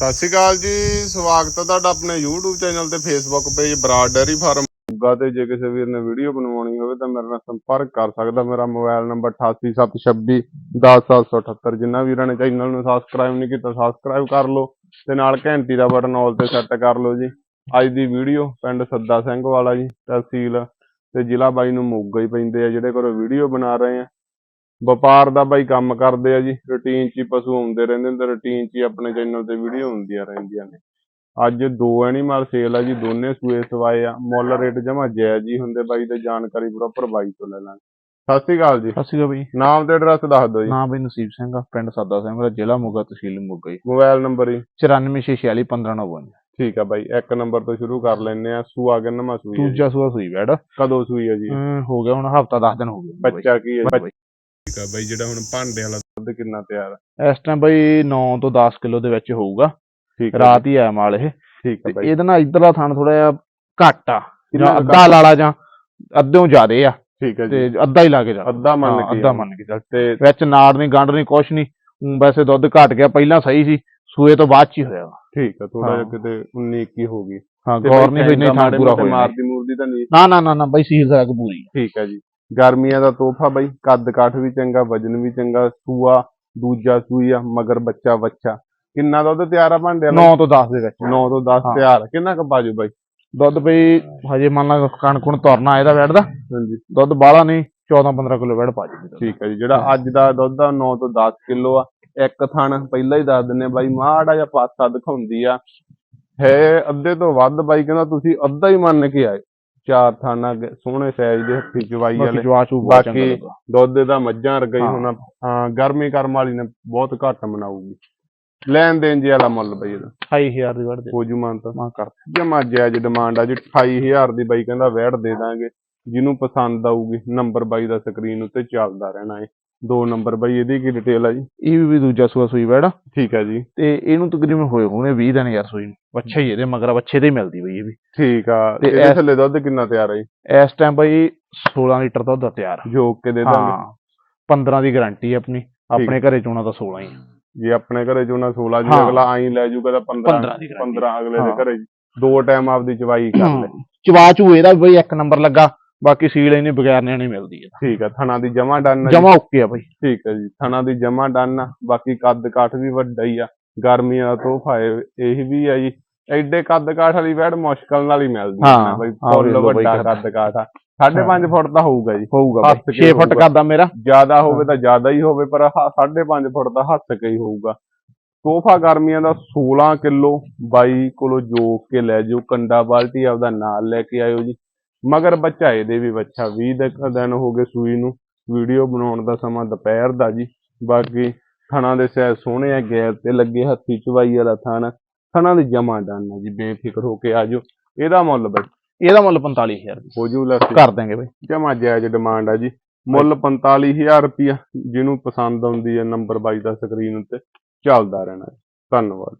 ਸਤਿ ਸ਼੍ਰੀ ਅਕਾਲ ਜੀ, ਸਵਾਗਤ ਹੈ ਤੁਹਾਡਾ ਆਪਣੇ YouTube ਚੈਨਲ ਤੇ Facebook page Brar dairy farm Moga ਤੇ ਜੇ ਕਿਸੇ ਵੀਰ ਨੇ ਵੀਡੀਓ ਬਣਵਾਉਣੀ ਹੋਵੇ ਤਾਂ ਮੇਰੇ ਨਾਲ ਸੰਪਰਕ ਕਰ ਸਕਦਾ। ਮੇਰਾ ਮੋਬਾਈਲ ਨੰਬਰ 8876210778 ਜਿਨ੍ਹਾਂ ਵੀਰਾਂ ਨੇ ਚੈਨਲ ਨੂੰ ਸਬਸਕ੍ਰਾਈਬ ਨਹੀਂ ਕੀਤਾ ਸਬਸਕ੍ਰਾਈਬ ਕਰ ਲਓ ਤੇ ਨਾਲ ਘੰਟੀ ਦਾ ਬਟਨ ਆਲ ਤੇ ਸੈੱਟ ਕਰ ਲਓ ਜੀ। ਅੱਜ ਦੀ ਵੀਡੀਓ ਪਿੰਡ ਸੱਦਾ ਸਿੰਘ ਵਾਲਾ ਜੀ, ਤਹਿਸੀਲ ਤੇ ਜ਼ਿਲ੍ਹਾ ਬਾਈ ਨੂੰ ਮੋਗਾ ਹੀ ਪੈਂਦੇ ਆ, ਜਿਹੜੇ ਘਰੋਂ ਵੀਡੀਓ ਬਣਾ ਰਹੇ ਆ। ਵਪਾਰ ਦਾ ਬਾਈ ਕੰਮ ਕਰਦੇ ਆ ਜੀ ਰੂਟੀਨ 'ਚ ਹੀ ਪਸ਼ੂ ਆਉਂਦੇ ਰਹਿੰਦੇ ਨੇ ਤੇ ਰੂਟੀਨ 'ਚ ਹੀ ਆਪਣੇ ਚੈਨਲ ਤੇ ਵੀਡੀਓ ਹੁੰਦੀਆਂ ਰਹਿੰਦੀਆਂ ਨੇ। ਅੱਜ ਦੋ ਐਨੀਮਲ ਸੇਲ ਆ ਜੀ ਦੋਨੇ ਸੂਏ ਸਵਾਏ ਆ ਮੁੱਲ ਰੇਟ ਜਮਾ ਜਾਇਜ਼ ਹੀ ਹੁੰਦੇ ਬਾਈ ਤੇ ਜਾਣਕਾਰੀ ਪ੍ਰੋਪਰ ਬਾਈ ਤੋਂ ਲੈ ਲਾਂਗੇ। ਸਤਿ ਸ਼੍ਰੀ ਅਕਾਲ ਜੀ। ਸਤਿ ਸ਼੍ਰੀ ਅਕਾਲ ਬਈ। ਨਾਮ ਤੇ ਐਡਰੈਸ ਦੱਸ ਦਿਓ ਜੀ। ਨਾਮ ਬਈ ਨਸੀਬ ਸਿੰਘ ਆ ਪਿੰਡ ਸਾਦਾ ਸਿੰਘ ਦਾ ਜ਼ਿਲ੍ਹਾ ਮੋਗਾ ਤਹਿਸੀਲ ਮੋਗਾ ਜੀ। ਮੋਬਾਈਲ ਨੰਬਰ ਹੀ 9446155952 ਠੀਕ ਆ ਬਾਈ ਇੱਕ ਨੰਬਰ ਤੋਂ ਸ਼ੁਰੂ ਕਰ ਲੈਨੇ ਆ ਸੂਆ ਕਿੰਨਵਾਂ ਸੂਈ ਜੀ? ਦੂਜਾ ਸੂਆ ਸੂਈ ਬੈੜ ਕਦੋਂ ਸੂਈ ਹੈ ਜੀ? ਹੋ ਗਿਆ ਹੁਣ ਹਫਤਾ 10 ਦਿਨ ਹੋ ਗਏ। ਬਈ। ਬੱਚਾ ਕੀ ਹੈ। ਠੀਕ ਆ ਬਾਈ ਜਿਹੜਾ ਹੁਣ ਭਾਂਡੇ ਵਾਲਾ ਦੁੱਧ ਕਿੰਨਾ ਤਿਆਰ ਆ? ਇਸ ਟਾਈਮ ਬਈ 9 ਤੋਂ 10 ਕਿਲੋ ਦੇ ਵਿੱਚ ਹੋਊਗਾ। ਠੀਕ ਆ ਰਾਤ ਹੀ ਆਇਆ ਮਾਲ ਇਹ। ਠੀਕ ਆ ਤੇ ਬਾਈ। ਇਹਦੇ ਨਾਲ ਇਧਰਲਾ ਥਣ ਥੋੜਾ ਜਿਹਾ ਘੱਟ ਆ। ਜਾਂ ਅੱਧਾ ਲਾਲਾ ਜਾਂ ਅੱਧਿਓਂ ਜ਼ਿਆਦੇ ਆ। ਠੀਕ ਹੈ ਤੇ ਜੀ ਅੱਧਾ ਹੀ ਲਾ ਕੇ ਜਾ। ਅੱਧਾ ਮੰਨ ਕੇ ਅੱਧਾ ਮੰਨ ਕੇ ਚੱਲ ਤੇ ਵਿੱਚ ਨਾੜ ਨਹੀਂ ਗੰਢ ਨਹੀਂ ਕੁਛ ਨਹੀਂ ਵੈਸੇ ਦੁੱਧ ਘਟ ਗਿਆ ਪਹਿਲਾਂ ਸਹੀ ਸੀ। ਸੂਏ ਤੋਂ ਬਾਅਦ ਚ ਹੀ ਹੋਇਆ। ਠੀਕ ਆ ਥੋੜਾ ਜਿਹਾ। ਕਿਤੇ 19 21 ਹੋ ਗਈ। ਹਾਂ ਤੇ ਗੌਰ ਨਹੀਂ ਹੋਈ ਨਹੀਂ ਥਾਂ ਪੂਰਾ ਹੋਇਆ। ਮਾਰਦੀ ਮੂਰਦੀ ਤਾਂ ਨਹੀਂ। ਨਾ ਨਾ ਨਾ ਨਾ ਬਈ ਸੀਲ ਦਾ ਪੂਰੀ ਆ। ਠੀਕ ਹੈ ਜੀ। ਗਰਮੀਆਂ ਦਾ ਤੋਹਫਾ ਬਾਈ ਕੱਦ ਕਾਠ ਵੀ ਚੰਗਾ ਵਜਨ ਵੀ ਚੰਗਾ ਸੂਆ ਦੂਜਾ ਸੂਈ ਆ ਮਗਰ ਬੱਚਾ ਬੱਚਾ। ਕਿੰਨਾ ਦੁੱਧ ਤਿਆਰ ਆ ਭਾਂਡੇ 9 ਤੋਂ 10 ਦੇ ਵਿੱਚ। 9 ਤੋਂ 10 ਹਾਂ। ਤਿਆਰ ਕਿੰਨਾ ਕੁ ਬਾਜੂ ਬਾਈ? ਦੁੱਧ ਬਈ ਹਜੇ ਮੰਨ ਲਾ ਕਣਕ ਕੁਣ ਤੁਰਨਾ ਇਹਦਾ ਵੈੜ ਦਾ ਹਾਂਜੀ। ਦੁੱਧ ਬਾਹਲਾ ਨਹੀਂ 14 15 ਕਿਲੋ ਵੈੜ ਪਾ ਜੂਗੀ ਠੀਕ ਹੈ ਜੀ ਜਿਹੜਾ ਅੱਜ ਦਾ ਦੁੱਧ ਆ 9 ਤੋਂ 10 ਕਿਲੋ ਆ। ਇੱਕ ਥਣ ਪਹਿਲਾਂ ਹੀ ਦੱਸ ਦਿੰਨੇ ਬਾਈ ਮਾੜਾ ਜਿਹਾ ਪਾਸਾ ਦਿਖਾਉਂਦੀ ਆ। ਹੈ ਅੱਧੇ ਤੋਂ ਵੱਧ ਬਾਈ ਕਹਿੰਦਾ ਤੁਸੀਂ ਅੱਧਾ ਹੀ ਮੰਨ ਕੇ ਆਏ। ਚਾਰ ਥਾਣਾ ਸੋਹਣੇ ਸਾਈਜ਼ ਦੇ ਹੱਥੀ ਬਾਕੀ ਵਾਲੇ। ਜਵਾ ਚੂ ਬਹੁਤ ਚੰਗਾ ਬਾਕੀ ਲੱਗਾ ਦੁੱਧ ਦਾ ਮੱਝਾਂ ਵਰਗਾ ਹੀ ਹਾਂ। ਹੋਣਾ। ਹਾਂ ਗਰਮੀ ਕਰਮ ਵਾਲੀ ਨੇ ਬਹੁਤ ਘੱਟ ਮਨਾਊਗੀ। ਲੈਣ ਦੇਣ ਜੀ ਵਾਲਾ ਮੁੱਲ ਬਈ ਇਹਦਾ। 28000 ਦੀ ਵੈੜ ਦੇ ਹੋ ਜੂ ਮਾਨ ਤਾਂ। ਮਾਂ ਕਰ ਜਮਾ ਜਾਇਜ਼ ਡਿਮਾਂਡ ਆ ਜੀ 28000 ਦੀ ਬਾਈ ਕਹਿੰਦਾ ਵੈੜ ਦੇ ਦਾਂਗੇ। ਜਿਹਨੂੰ ਪਸੰਦ ਆਊਗੀ ਨੰਬਰ ਬਾਈ ਦਾ ਸਕਰੀਨ ਉੱਤੇ ਚੱਲਦਾ ਰਹਿਣਾ ਏ ਦੋ ਨੰਬਰ ਬਾਈ ਇਹਦੀ ਕੀ ਡਿਟੇਲ ਆ ਜੀ? ਇਹ ਵੀ ਦੂਜਾ ਸੂਆ ਸੂਈ ਵੈੜ ਆ ਠੀਕ ਹੈ ਜੀ। ਤੇ ਇਹਨੂੰ ਤਕਰੀਬਨ ਹੋਏ ਹੋਣੇ 20 ਦਿਨ ਯਾਰ ਸੂਈ ਨੂੰ। ਬੱਚਾ ਹੀ ਇਹਦੇ ਮਗਰ ਬੱਚੇ ਤੇ ਹੀ ਮਿਲਦੀ ਬਈ ਇਹ ਵੀ। ਠੀਕ ਆ। ਤੇ ਇਹਦੇ ਥੱਲੇ ਦੁੱਧ ਕਿੰਨਾ ਤਿਆਰ ਆ ਜੀ? ਇਸ ਟਾਈਮ ਬਈ 16 ਲੀਟਰ ਦੁੱਧ ਆ ਤਿਆਰ। ਜੋਕ ਕੇ ਦੇ ਦਾਂਗੇ। ਹਾਂ 15 ਦੀ ਗਾਰੰਟੀ ਆਪਣੀ। ਆਪਣੇ ਘਰੇ ਚੋਣਾ ਤਾਂ 16 ਹੀ ਆ। ਜੇ ਆਪਣੇ ਘਰੇ ਚੋਂ ਨਾ 16 ਜੀ ਹਾਂ। ਅਗਲਾ ਆਈ ਲੈ ਜੂਗਾ ਤਾਂ 15 15 ਦੀ guarantee। 15 ਅਗਲੇ ਦੇ ਹਾਂ। ਘਰੇ। ਦੋ ਟਾਈਮ ਆਪਦੀ ਚਵਾਈ ਕਰ ਲੈ। ਚਵਾ ਚੂ ਇਹਦਾ ਬਈ ਇੱਕ ਨੰਬਰ ਲੱਗਾ। ਬਾਕੀ ਸੀਲ ਇਹਨੇ ਬਗੈਰ ਨਿਆਣੇ ਮਿਲਦੀ ਹੈ ਠੀਕ ਆ ਥਣਾ ਦੀ ਜਮਾ ਡਨ ਆ ਜੀ। ਜਮਾ ਓਕੇ ਆ ਬਈ। ਠੀਕ ਹੈ ਜੀ ਥਣਾ ਦੀ ਜਮਾ ਡਨ ਆ ਬਾਕੀ ਕੱਦ ਕਾਠ ਵੀ ਵੱਡਾ ਹੀ ਆ ਗਰਮੀਆਂ ਦਾ ਤੋਹਫਾ ਇਹ ਇਹ ਵੀ ਆ ਜੀ। ਐਡੇ ਕੱਦ ਕਾਠ ਵਾਲੀ ਵੈੜ ਮੁਸ਼ਕਲ ਨਾਲ ਹੀ ਮਿਲਦੀ ਹੈ ਬਈ ਹਾਂ, ਫੁੱਲ ਵੇਖ ਲਓ ਬਈ ਵੱਡਾ ਕੱਦ। ਕਾਠ ਆ। 5.5 ਫੁੱਟ ਦਾ ਹੋਊਗਾ ਜੀ। ਹੋਊਗਾ ਹੱਥ ਬਈ ਕੇ 6 ਫੁੱਟ ਹੋਊਗਾ। ਕਰਦਾ ਮੇਰਾ। ਜ਼ਿਆਦਾ ਹੋਵੇ ਤਾਂ ਜ਼ਿਆਦਾ ਹੀ ਹੋਵੇ ਪਰ 5.5 ਫੁੱਟ ਦਾ ਹੱਥ ਕੇ ਹੀ ਹੋਊਗਾ। ਤੋਹਫਾ ਗਰਮੀਆਂ ਦਾ 16 ਕਿਲੋ ਬਾਈ ਕੋਲੋਂ ਜੋਕ ਕੇ ਲੈ ਜਾਓ ਕੰਡਾ ਬਾਲਟੀ ਆਪਦਾ ਨਾਲ ਲੈ ਕੇ ਆਇਓ ਜੀ। ਮਗਰ ਬੱਚਾ ਇਹਦੇ ਵੀ ਬੱਚਾ 20 ਦਿਨ ਹੋ ਗਏ ਸੂਈ ਨੂੰ। ਵੀਡੀਓ ਬਣਾਉਣ ਦਾ ਸਮਾਂ ਦੁਪਹਿਰ ਦਾ ਜੀ। ਬਾਕੀ ਥਣਾ ਦੇ ਸਹਿ ਸੋਹਣੇ ਆ ਗੈਰ ਤੇ ਲੱਗੇ ਹੱਥੀ ਚਵਾਈ ਵਾਲਾ ਥਣ। ਥਣਾ ਦੀ ਜਮਾ ਡਨ ਜੀ ਬੇਫਿਕਰ ਹੋ ਕੇ ਆਜੋ। ਇਹਦਾ ਮੁੱਲ ਬਈ? ਇਹਦਾ ਮੁੱਲ 45000 ਹੋ ਜੂ ਲੱਸੀ ਕਰ ਦਾਂਗੇ ਬਈ। ਜਮਾ ਜਾਇਜ਼ ਡਿਮਾਂਡ ਆ ਜੀ। ਮੁੱਲ 45000 ਰੁਪਿਆ ਜਿਹਨੂੰ ਪਸੰਦ ਆਉਂਦੀ ਹੈ ਨੰਬਰ 22 ਦਾ ਸਕਰੀਨ ਉੱਤੇ। ਚੱਲਦਾ ਰਹਿਣਾ। ਧੰਨਵਾਦ।